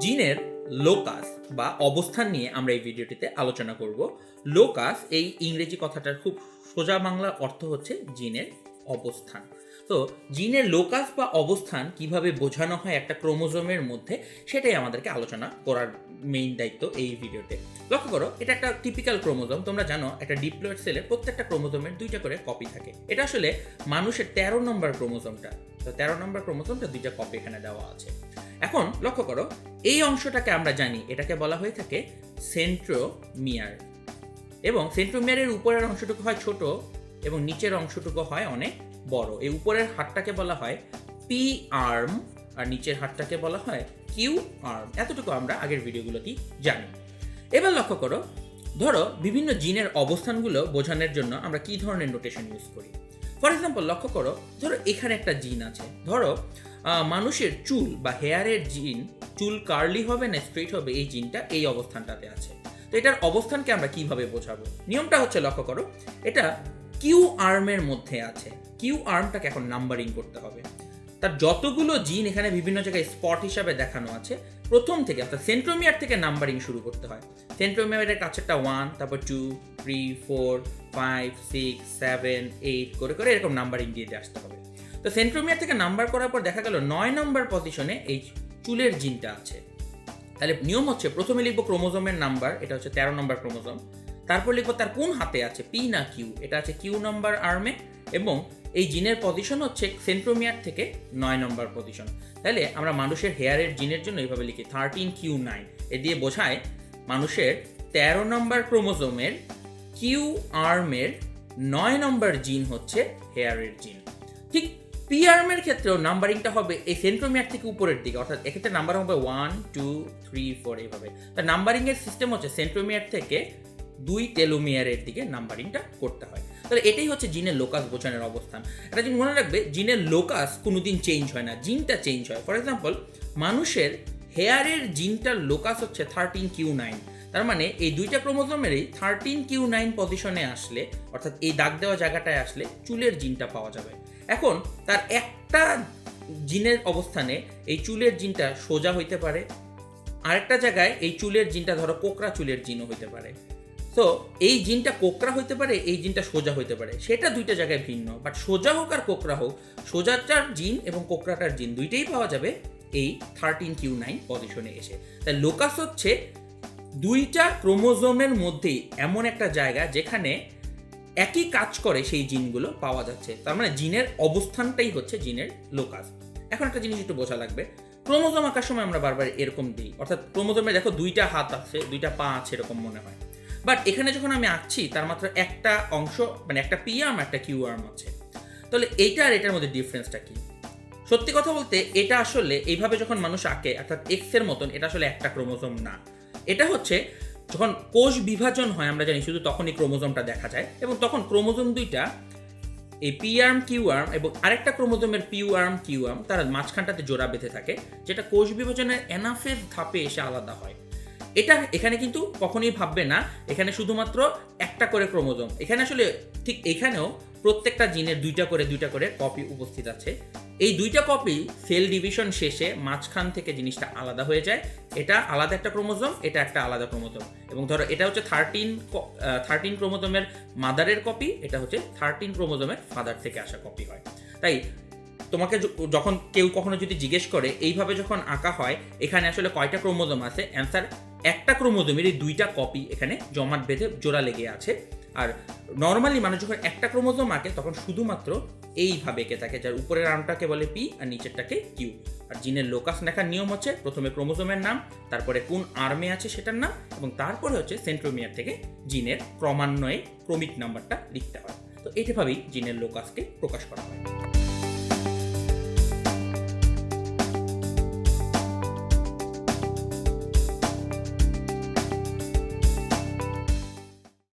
জিনের লোকাস বা অবস্থান নিয়ে আমরা এই ভিডিওটিতে আলোচনা করব। লোকাস, এই ইংরেজি কথাটার খুব সোজা বাংলা অর্থ হচ্ছে জিনের অবস্থান। তো জিনের লোকাস বা অবস্থান কীভাবে বোঝানো হয় একটা ক্রোমোজোমের মধ্যে, সেটাই আমাদেরকে আলোচনা করার মেইন দায়িত্ব এই ভিডিওতে। লক্ষ্য করো, এটা একটা টিপিক্যাল ক্রোমোজোম। তোমরা জানো, একটা ডিপ্লয়েড সেলের প্রত্যেকটা ক্রোমোজোমের দুইটা করে কপি থাকে। এটা আসলে মানুষের তেরো নম্বর ক্রোমোজোমটা। তো তেরো নম্বর ক্রোমোজোমটা দুইটা কপি এখানে দেওয়া আছে। এখন লক্ষ্য করো, এই অংশটাকে আমরা জানি, এটাকে বলা হয়ে থাকে সেন্ট্রোমিয়ার এবং সেন্ট্রোমিয়ারের উপরের অংশটুকু হয় ছোট এবং নিচের অংশটুকু হয় অনেক বড়। এই উপরের হাতটাকে বলা হয় পি আর্ম আর নিচের হাতটাকে বলা হয় কিউ আর্ম এতটুকু আমরা আগের ভিডিওগুলোতেই জানি। এবার লক্ষ্য করো, ধরো বিভিন্ন জিনের অবস্থানগুলো বোঝানোর জন্য আমরা কি ধরনের নোটেশন ইউজ করি? ফর এক্সাম্পল লক্ষ্য করো, ধরো এখানে একটা জিন আছে। ধরো মানুষের চুল বা হেয়ারের জিন চুল কার্লি হবে না স্ট্রেট হবে, এই জিনটা এই অবস্থানটাতে আছে। তো এটার অবস্থানকে আমরা কীভাবে বোঝাবো? নিয়মটা হচ্ছে লক্ষ্য করো, এটা কিউ আর্মের মধ্যে আছে। কিউ আর্মটাকে এখন নাম্বারিং করতে হবে। তার যতগুলো জিন এখানে বিভিন্ন জায়গায় স্পট হিসাবে দেখানো আছে, প্রথম থেকে অর্থাৎ সেন্ট্রোমিয়ার থেকে নাম্বারিং শুরু করতে হয়। সেন্ট্রোমিয়ারের কাছেরটা ওয়ান তারপর two three four five six seven eight করে করে এরকম নাম্বারিং দিয়ে আসতে হবে। তো সেন্ট্রোমিয়ার থেকে নাম্বার করার পর দেখা গেল নয় নম্বর পজিশনে এই চুলের জিনটা আছে। তাহলে নিয়ম হচ্ছে প্রথমে লিখব ক্রোমোজোমের নাম্বার, এটা হচ্ছে তেরো নম্বর ক্রোমোজোম। তারপর লিখব তার কোন হাতে আছে? পি না কিউ, এটা আছে কিউ নম্বর আর্মে। এবং এই জিনের পজিশন হচ্ছে সেন্ট্রোমিয়ার থেকে নয় নম্বর পজিশন তাহলে আমরা মানুষের হেয়ারের জিনের জন্য এইভাবে লিখি থার্টিন কিউ নাইন। এ দিয়ে বোঝায় মানুষের তেরো নম্বর ক্রোমোজোমের কিউ আর্মের নয় নম্বর জিন হচ্ছে হেয়ারের জিন। ঠিক পি আর্মের ক্ষেত্রেও নাম্বারিংটা হবে এই সেন্ট্রোমিয়ার থেকে উপরের দিকে। অর্থাৎ এক্ষেত্রে নাম্বার হবে ওয়ান টু থ্রি ফোর এইভাবে। তা নাম্বারিংয়ের সিস্টেম হচ্ছে সেন্ট্রোমিয়ার থেকে দুই টেলোমিয়ারের দিকে নাম্বারিংটা করতে হয়। তাহলে এটাই হচ্ছে জিনের লোকাস বোঝানোর অবস্থান। একটা জিনিস মনে রাখবে জিনের লোকাস কোনোদিন চেঞ্জ হয় না জিনটা চেঞ্জ হয়। ফর এক্সাম্পল মানুষের হেয়ারের জিনটার লোকাস হচ্ছে থার্টিন কিউ নাইন তার মানে এই দুইটা ক্রোমোজোমেরই থার্টিন কিউ নাইন পজিশনে আসলে, অর্থাৎ এই দাগ দেওয়া জায়গাটায় আসলে চুলের জিনটা পাওয়া যাবে। এখন তার একটা জিনের অবস্থানে এই চুলের জিনটা সোজা হইতে পারে, আরেকটা জায়গায় এই চুলের জিনটা ধরো কোকরা চুলের জিনও হইতে পারে। তো এই জিনটা কোকরা হইতে পারে, এই জিনটা সোজা হইতে পারে। সেটা দুইটা জায়গায় ভিন্ন বাট সোজা হোক আর কোকরা হোক, সোজাটার জিন এবং কোকরাটার জিন দুইটাই পাওয়া যাবে এই থার্টিন কিউ নাইন পজিশনে এসে। তাই লোকাস হচ্ছে দুইটা ক্রোমোজোমের মধ্যেই এমন একটা জায়গা যেখানে একই কাজ করে সেই জিনগুলো পাওয়া যাচ্ছে। তার মানে জিনের অবস্থানটাই হচ্ছে জিনের লোকাস। এখন একটা জিনিস একটু বোঝা লাগবে। ক্রোমোজোম আঁকার সময় আমরা বারবার এরকম দিই। অর্থাৎ ক্রোমোজোমে দেখো দুইটা হাত আছে, দুইটা পা আছে এরকম মনে হয়। বাট এখানে যখন আমি আঁকছি, তার মাত্র একটা অংশ মানে একটা পি আর্ম, একটা কিউ আর্ম আছে। তাহলে এইটা আর এটার মধ্যে ডিফারেন্সটা কি? সত্যি কথা বলতে, এটা আসলে এইভাবে যখন মানুষ আঁকে, অর্থাৎ এক্সের মতন, এটা আসলে একটা ক্রোমোজোম না। এটা হচ্ছে যখন কোষ বিভাজন হয়, আমরা জানি শুধু তখনই ক্রোমোজোমটা দেখা যায় এবং তখন ক্রোমোজোম দুইটা, এই পি আর্ম কিউ আর্ম এবং আরেকটা ক্রোমোজোমের পিউ আর্ম কিউ আর্ম তারা মাঝখানটাতে জোড়া বেঁধে থাকে, যেটা কোষ বিভাজনের এনাফেজ ধাপে এসে আলাদা হয়। এটা এখানে কিন্তু কখনোই ভাববে না, এখানে শুধুমাত্র একটা করে ক্রোমোজোম। এখানে আসলে ঠিক এখানেও প্রত্যেকটা জিনের দুইটা করে দুইটা করে কপি উপস্থিত আছে। এই দুইটা কপি সেল ডিভিশন শেষে মাঝখান থেকে জিনিসটা আলাদা হয়ে যায়। এটা আলাদা একটা ক্রোমোজোম এটা একটা আলাদা ক্রোমোজোম এবং ধরো, এটা হচ্ছে থার্টিন থার্টিন ক্রোমোজোমের মাদারের কপি এটা হচ্ছে থার্টিন ক্রোমোজোমের ফাদার থেকে আসা কপি হয়। তাই তোমাকে যখন কেউ কখনো যদি জিজ্ঞেস করে, এইভাবে যখন আঁকা হয়, এখানে আসলে কয়টা ক্রোমোজোম আছে? অ্যান্সার একটা ক্রোমোজোমের এই দুইটা কপি এখানে জমাট বেঁধে জোড়া লেগে আছে। আর নর্মালি মানুষ যখন একটা ক্রোমোজোম আঁকে, তখন শুধুমাত্র এইভাবে এঁকে থাকে, যার উপরের আর্মটাকে বলে পি আর নিচেরটাকে কিউ আর জিনের লোকাস দেখার নিয়ম হচ্ছে, প্রথমে ক্রোমোজোমের নাম, তারপরে কোন আর্মে আছে সেটার নাম, এবং তারপরে হচ্ছে সেন্ট্রোমিয়ার থেকে জিনের ক্রমান্বয়ে ক্রমিক নাম্বারটা লিখতে হয়। তো এইভাবেই জিনের লোকাসকে প্রকাশ করা হয়।